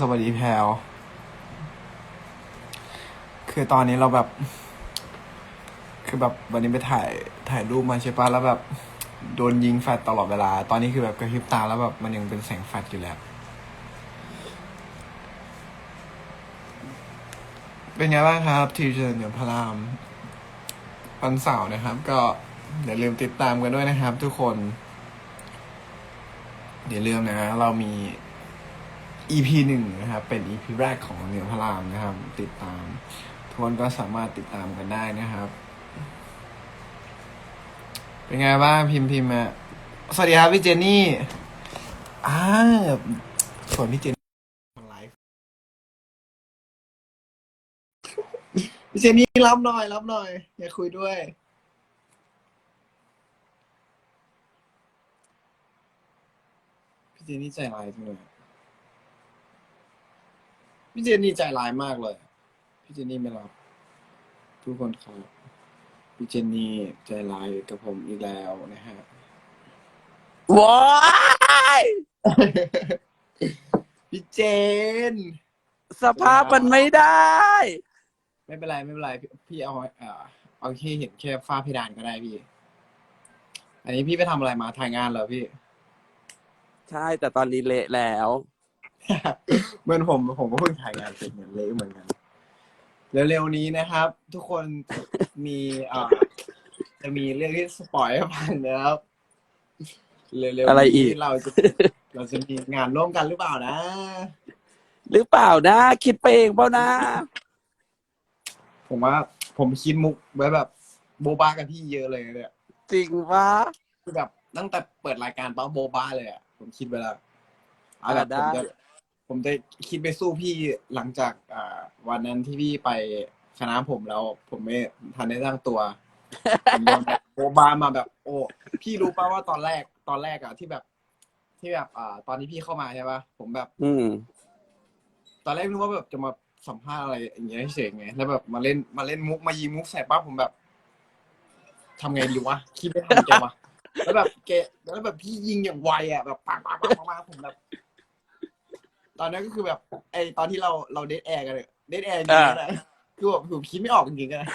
สวัสดีแพลวคือตอนนี้เราแบบ คือแบบวันนี้ไปถ่ายถ่ายรูปมาใช่ปะแล้วแบบ โดนยิงแฟลชตลอดเวลา ตอนนี้คือแบบกระพริบตาแล้วแบบมันยังเป็นแสงแฟลชอยู่แล้ว เป็นไงบ้างครับ ทีเจอร์เหนือพระรามวันเสาร์นะครับ ก็อย่าลืมติดตามกันด้วยนะครับ ทุกคนอย่าลืมนะ เรามี EP หนึ่งนะครับ เป็น EP แรกของเหนือพระรามนะครับ ติดตาม ทุกคนก็สามารถติดตามกันได้นะครับ เป็นไงบ้างพิมพ์พิมพ์มาสวัสดีครับพี่เจนนี่อ่าส่วนพี่เจนนี่ไลฟ์พี่เจนนี่รับหน่อยรับหน่อย อยากคุยด้วยพี่เจนนี่ใจร้ายจังเลย พี่เจนนี่ใจร้ายมากเลย พี่เจนนี่ไม่รับทุกคนครับพี่เจนนี่ใจร้ายกับผมอีกแล้วนะฮะ ว้ายพี่เจน สภาพมันไม่ได้ ไม่เป็นไรไม่เป็นไรพี่พี่เอาเอ่อเอาแค่เห็นแค่ฝ้าเพดานก็ได้พี่ อันนี้พี่ไปทำอะไรมาถ่ายงานเหรอพี่ ใช่แต่ตอนนี้เละแล้ว เหมือนผมผมก็เพิ่งถ่ายงานเสร็จเหมือนเละเหมือนกันเร็วๆนี้นะครับ ทุกคนมีเอ่อจะมีเรื่องที่สปอยให้ฟังนะครับเร็วๆอะไรอีนี้ก เราจะเราจะมีงานร่วมกันหรือเปล่านะ หรือเปล่านะ คิดไปเองเปล่านะ ผมว่าผมคิดมุกไว้แบบโบบากับพี่เยอะเลยเนี่ยจริงวะคือแบบตั้งแต่เปิดรายการป้าโบบาเลยอะผมคิดไปแล้วเอาแบบอ่าผมได้จะ ผมจะคิดไปสู้พี่หลังจากอ่าวันนั้นที่พี่ไปคณะผมแล้ว ผมไม่ทันได้ตั้งตัวผมโดนแบบโบบามาแบบ โอ้พี่รู้ป่าว่าตอนแรกตอนแรกอะที่แบบ ที่แบบอ่าตอนที่พี่เข้ามาใช่ป่ะผมแบบ อืม ตอนแรกนึกว่าแบบจะมาสัมภาษณ์อะไรอย่างเงี้ยเฉยๆไงแล้วแบบมาเล่นมาเล่นมุกมายิงมุกใส่ป้าผมแบบทำไงดีวะคิดไม่ทันแกวะแล้วแบบแกแล้วแบบพี่ยิงอย่างไวอะแบบปังปังปังปังปังผมแบบ ตอนนั้นก็คือแบบไอตอนที่เราเราเดทแอร์กันเลยเดทแอร์จริงๆนะคือแบบผมคิดไม่ออกจริงๆกันนะ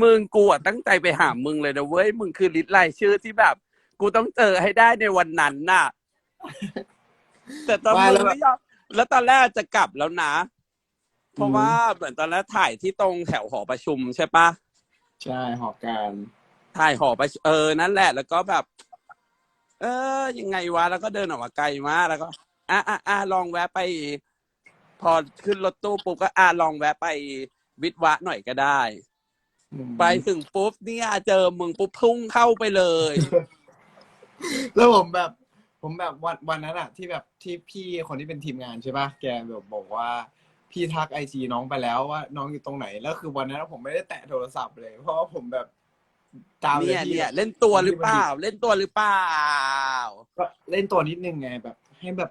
มึงกูอะตั้งใจไปหามึงเลยนะเว้ยมึงคือลิสต์รายชื่อที่แบบ กูต้องเจอให้ได้ในวันนั้นน่ะ แต่ตอนมึงไม่ยอมแล้วตอนแรกจะกลับแล้วนะ เพราะว่าเหมือนตอนแรกถ่ายที่ตรงแถวหอประชุมใช่ปะใช่หอบการถ่ายหอประชุมเออนั่นแหละ แล้วก็แบบ เออยังไงวะแล้วก็เดินออกมาไกลมากแล้วก็ อะอะอะลองแวะไป พอขึ้นรถตู้ปุ๊บก็อะลองแวะไปวิทย์วะหน่อยก็ได้ ไปถึงปุ๊บเนี่ยเจอมึงปุ๊บพุ่งเข้าไปเลย แล้วผมแบบ ผมแบบวันวันนั้นอะที่แบบที่พี่คนที่เป็นทีมงานใช่ปะแกแบบบอกว่า พี่ทักไอจีน้องไปแล้วว่า น้องอยู่ตรงไหนแล้วคือวันนั้นผมไม่ได้แตะโทรศัพท์เลย เพราะว่าผมแบบตามเลเนี่ยยพี่เนี่ยเล่นตัวหรือเปล่า เล่นตัวหรือเปล่า ก็เล่นตัวนิดนึงไงแบบ ให้แบบ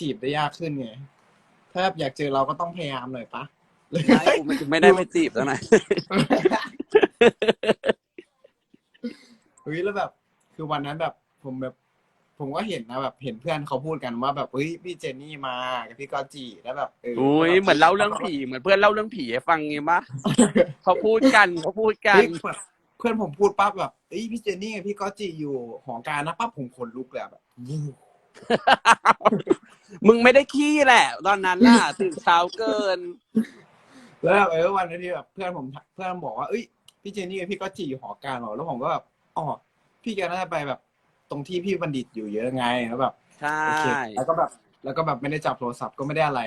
จีบได้ยากขึ้นไง ถ้าแบบอยากเจอเราก็ต้องพยายามหน่อยปะไม่กูไม่ไม่ได้ไปจีบแล้วนะเฮ้ยแล้วแบบ คือวันนั้นแบบผมแบบ ผมก็เห็นนะแบบเห็นเพื่อนเขาพูดกันว่าแบบเฮ้ยพี่เจนนี่มากับพี่กอจีแล้วแบบเอออุ้ยเหมือนเล่าเรื่องผีเหมือนเพื่อนเล่าเรื่องผีให้ฟังไงมะเขาพูดกันเขาพูดกัเฮ้นยแบบเพื่อนผมพูดปั๊บแบบเอ้ยพี่เจนนี่กับพี่กอจีอยู่หอการนะปั๊บผมขนลุกเลยอะแบบวู้ มึงไม่ได้ขี้แหละ ตอนนั้นน่ะตื่นเช้าเกิน แล้วแบบเออวันนั้นที่แบบเพื่อนผมเพื่อนบอกว่าเอ้ยพี่เจนนี่กับพี่กอจีอยู่หอการเหรอแล้วผมก็แบบอ๋อพี่แกน่าจะไปแบบ ตรงที่พี่บัณฑิตอยู่เยอะไงแล้วแบบใช่ โอเคแล้วก็แบบ แล้วก็แบบไม่ได้จับโทรศัพท์ก็ไม่ได้อะไร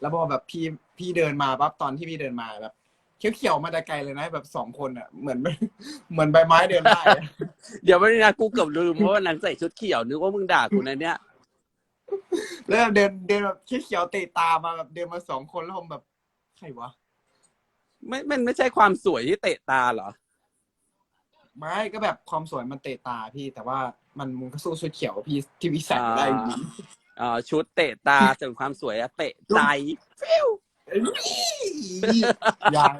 แล้วพอแบบพี่พี่เดินมาปั๊บตอนที่พี่เดินมาแบบ เขียวๆมาแต่ไกลเลยนะแบบสองคนอะเหมือนเหมือนใบไม้เดินได้อะเดี๋ยววันนี้นะกูเกือบลืมเพราะวันนั้นใส่ชุดเขียวนึกว่ามึงด่ากูนะเนี่ยแล้วแบบเดินเดินแบบเขียวๆเตะตามาแบบเดินมาสองคนแล้วผมแบบใครวะไม่มันไม่ใช่ความสวยที่เตะตาเหรอ ไม่ก็แบบความสวยมันเตะตาพี่แต่ว่ามันมันก็สู้ชุดเขียวพี่ที่พี่ใส่ไม่ได้อยู่ดี เอ่อชุดเตะตาส่วนความสวยอะเตะใจฟิว ยัง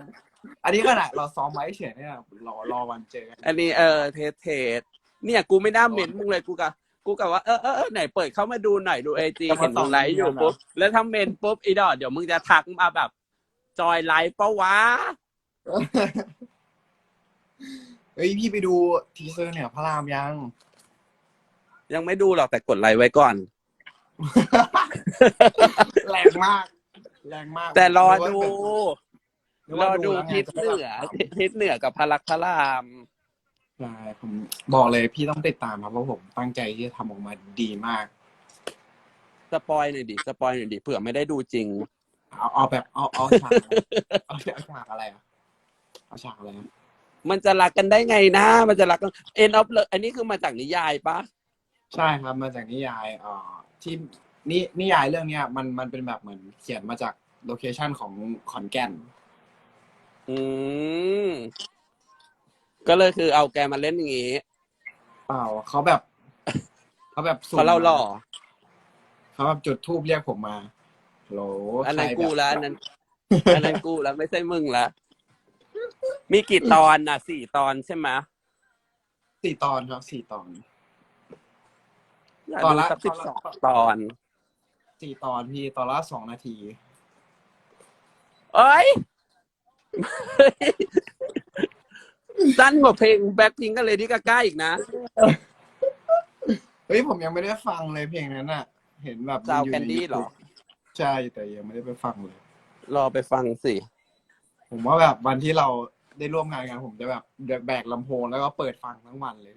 อันนี้ขนาดเราซ้อมไว้เฉยเนี่ยรอรอวันเจอกันอันนี้เออเทสเทสเนี่ยกูไม่น่าเหม็นมึงเลยกูกะกูกะว่าเออเออเออไหนเปิดเข้ามาดูหน่อยดูไอจีจะมาเห็นมึงไลฟ์อยู่ส่องปุ๊บแล้วทำเมนปุ๊บอีดอดเดี๋ยวมึงจะทักมาแบบ จอยไลฟ์ปะวะเฮ้ยพี่ไปดูทีเซอร์เนี่ยพระรามยัง ยังไม่ดูหรอกแต่กดไลค์ไว้ก่อนแรงมาก แรงมากแต่รอดูนึกรอว่าดูแล้วไงทิศเหนือทิศเหนือกับพระลักษณ์พระรามใช่ผมบอกเลยพี่ต้องติดตามครับเพราะผมตั้งใจที่จะทำออกมาดีมาก สปอยหน่อยดิสปอยหน่อยดิเผื่อไม่ได้ดูจริง เอาเอาแบบเอาเอาฉากอะไรเอาเอาฉากอะไรอะเอาฉากอะไรอะมันจะรักกันได้ไงนะ มันจะรักกัน end of love อันนี้คือมาจากนิยายปะใช่ครับมาจากนิยายเอ่อที่ นินิยายเรื่องเนี้ยมันมันเป็นแบบเหมือนเขียนมาจากโลเคชันของขอนแก่น อืม ก็เลยคือเอาแกมาเล่นอย่างงี้เปล่าเขาแบบ เขาแบบสุ่มเพราะเราหล่อ เขาแบบจุดทูบเรียกผมมาฮัลโหลอันนั้นใครบบกูแล้วอันนั้นอันนั้นกูแล้วไม่ใช่มึงละมีกี่ตอนน่ะสี่ตอนใช่ไหมสี่ตอนครับสี่ตอนอยากตอนดูละสักตสิอบนละสองตอน สี่ตอนพี่ตอนละสองนาที เอ้ย สั้นกว่าเพลงแบ็คพิงกันเลยที่กล้าอีกนะ เฮ้ยผมยังไม่ได้ฟังเลยเพลงนั้นอะ เห็นแบบซาวมัยู่แคนดี้ใเหรอใช่แต่ยังไม่ได้ไปฟังเลย รอไปฟังสิ ผมว่าแบบวันที่เราได้ร่วมงานกันผมจะแบบแบกลำโพงแล้วก็เปิดฟังทั้งวันเลย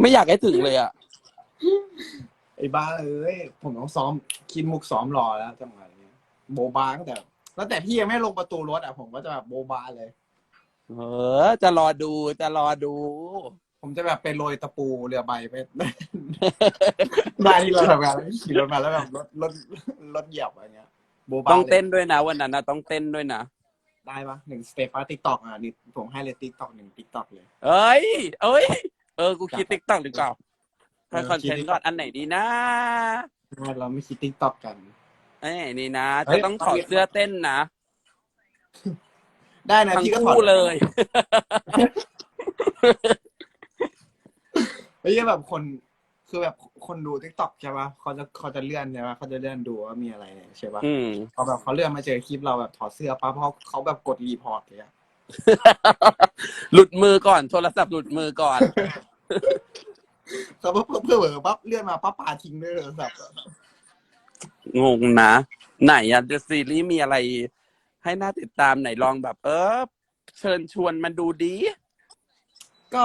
ไม่อยากให้ถึงเลยอะ ไอ้บ้าเอ้ยผมต้องซ้อมคิดมุกซ้อมรอแล้วจังหวะนี้โบบาตั้งแต่ตั้งแต่พี่ยังไม่ลงประตูรถอะผมก็จะแบบโบบาเลย เออ จะรอดูจะรอดู ผมจะแบบไปโรยตะปูเรือใบไปได้ที่เราทำงานแล้วขี่รถมาแล้วแบบรถรถรถเหยียบอะไรเงี้ยโบบาต้องเต้นลยด้วยนะวันนั้นนะต้องเต้นด้วยนะได้ปะหนึ่งสเตปฟ้าติ๊กตอกอะนี่ผมให้เลยติ๊กตอกหนึ่งติ๊กตอกเลย เอ้ย เอ้ย เออ กูคิดติ๊กต็อกดีกว่าเออ ถ้าคอนเทนคิดต์ก่อนอันไหนดีนะเราไม่คิดติ๊กตอกกันอันไหนดีนะเฮ้จะยต้องถอดเสื้อเต้นนะได้นะทั้งพี่ก็ถอดคู่เลยเฮ้ยแบบคนคือแบบคนดูติ๊กต็อกใช่ปะเขาจะเขาจะเลื่อนใช่ปะเขาจะเลื่อนดูว่ามีอะไรเนี่ยใช่ปะอืม พอแบบเขาเลื่อนมาเจอคลิปเราแบบถอดเสื้อปั๊บเขาเขาแบบกดรีพอร์ตเลยอะหลุดมือก่อน โทรศัพท์หลุดมือก่อน เขาเพิ่มเพิ่มเพิ่มปั๊บเลื่อนมาปั๊บปาทิ้งด้วยเลยแบบงงนะ ไหนอะเดอะซีรีส์มีอะไร ให้น่าติดตามไหนลองแบบ เออ เชิญชวนมันดูดี ก็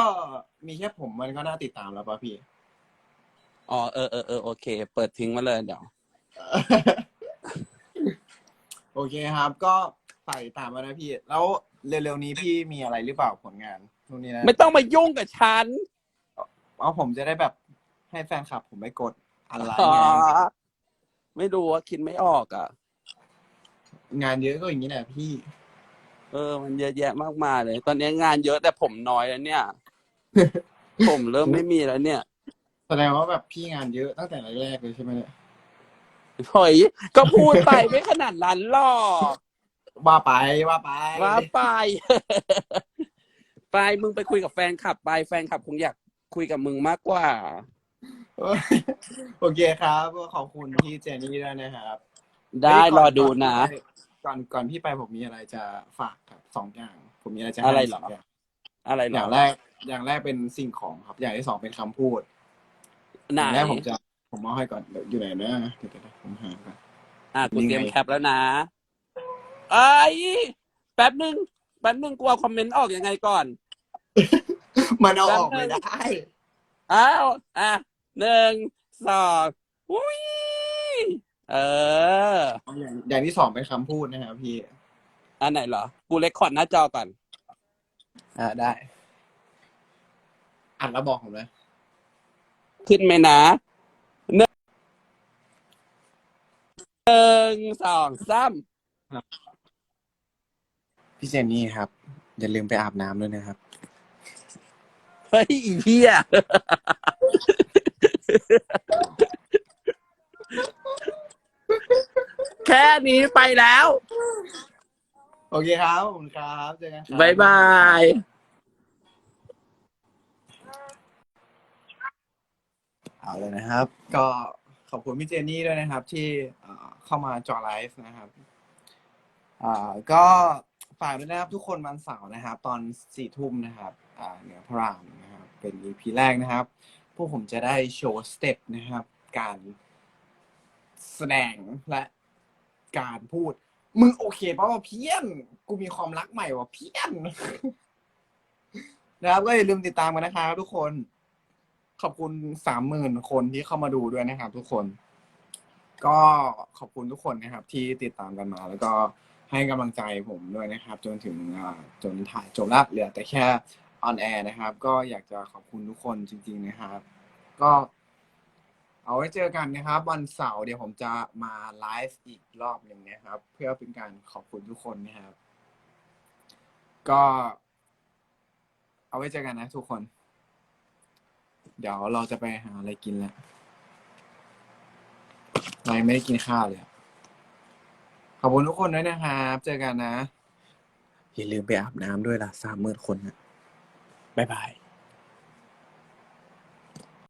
มีแค่ผมมันก็น่าติดตามแล้วป่ะพี่ อ๋อเออเออเออโอเค เปิดทิ้งมาเลยเดี๋ยว โอเคครับ ก็ใส่ตามมานะพี่ แล้วเร็วๆนี้พี่มีอะไรหรือเปล่าผลงานนู่นนี่นะ ไม่ต้องมายุ่งกับฉัน เอาผมจะได้แบบให้แฟนคลับผมไม่กดอะไรอ๋อไงไม่รู้ว่าคิดไม่ออกอะ งานเยอะก็อย่างนี้แหละพี่ เออ มันเยอะแยะมากมายเลย ตอนนี้งานเยอะแต่ผมน้อยแล้วเนี่ย ผมเริ่มไม่มีแล้วเนี่ยแสดงว่าแบบพี่งานเยอะตั้งแต่แรกๆเลยใช่ไหมเนี่ยเฮ้ยก็พูดไปไม่ขนาดนั้นหรอกว่าไปว่าไปว่าไป ไปมึงไปคุยกับแฟนคลับไปแฟนคลับคงอยาก คุยกับมึงมากกว่า โอเคครับก็ขอบคุณพี่เจนี่ด้วยนะครับได้เฮ้ยก่นรอดูนะ ก่อนก่อนพี่ไปผมมีอะไรจะฝากครับสองอย่าง ผมมีอะไรจะให้อะไรเหรอ สงย่างอะไรหรออย่างแรก อย่างแรกเป็นสิ่งของครับ อย่างที่สองเป็นคำพูดไหนอย่างแรกผมจะผมเอาให้ก่อนเดี๋ยวอยู่ไหนนะเดี๋ยวเดี๋ยวผมหาก่อน อะกูนี่ไงเตรียมแคปแล้วนะไอ้ยแป๊บนึงแป๊บนึงกูเอาคอมเมนต์ออกยังไงก่อน มันเอาออกไม่ได้อ้าวอะหนึ่งสองอุ้ยเออ อย่างอย่างที่สองเป็นคำพูดนะครับพี่ อันไหนเหรอ กูเล็กคอร์ดหน้าจอก่อน อ่าได้อ่านแล้วบอกผมเลย ขึ้นไหมนะหนึ่งหนึ่งสองสามพี่เจนนี่ครับ อย่าลืมไปอาบน้ำด้วยนะครับ เฮ้ยอีเหี้ยแค่นี้ไปแล้ว โอเคครับขอบคุณครับเจอกันครับบ๊ายบาย เอาเลยนะครับ ก็ขอบคุณพี่เจนนี่ด้วยนะครับ ที่เอ่อเข้ามาจอไลฟ์นะครับ อ่าก็ฝากด้วยนะครับทุกคนวันเสาร์นะครับ ตอนสี่ทุ่มนะครับอ่า เหนือพระรามนะครับ เป็น EP แรกนะครับ พวกผมจะได้โชว์สเต็ปนะครับ การแสดงและการพูด มึงโอเคป่ะว่าเพี้ยน กูมีความรักใหม่ว่ะเพี้ยน นะครับก็อย่าลืมติดตามกันนะครับทุกคน ขอบคุณสามหมื่นคนที่เข้ามาดูด้วยนะครับ ทุกคน ก็ขอบคุณทุกคนนะครับ ที่ติดตามกันมา แล้วก็ให้กำลังใจผมด้วยนะครับ จนถึงอ่าจนถ่ายจบแล้วเหลือแต่แค่ ออนแอร์นะครับ ก็อยากจะขอบคุณทุกคนจริง ๆนะครับ ก็ เอาไว้เจอกันนะครับ วันเสาร์เดี๋ยวผมจะมาไลฟ์อีกรอบหนึ่งนะครับ เพื่อเป็นการขอบคุณทุกคนนะครับ ก็ เอาไว้เจอกันนะทุกคน เดี๋ยวเราจะไปหาอะไรกินแล้วเรายังไม่ได้กินข้าวเลยอะขอบคุณทุกคนด้วยนะครับ เจอกันนะ อย่าลืมไปอาบน้ำด้วยล่ะสามหมื่นคนนะ บ๊ายบาย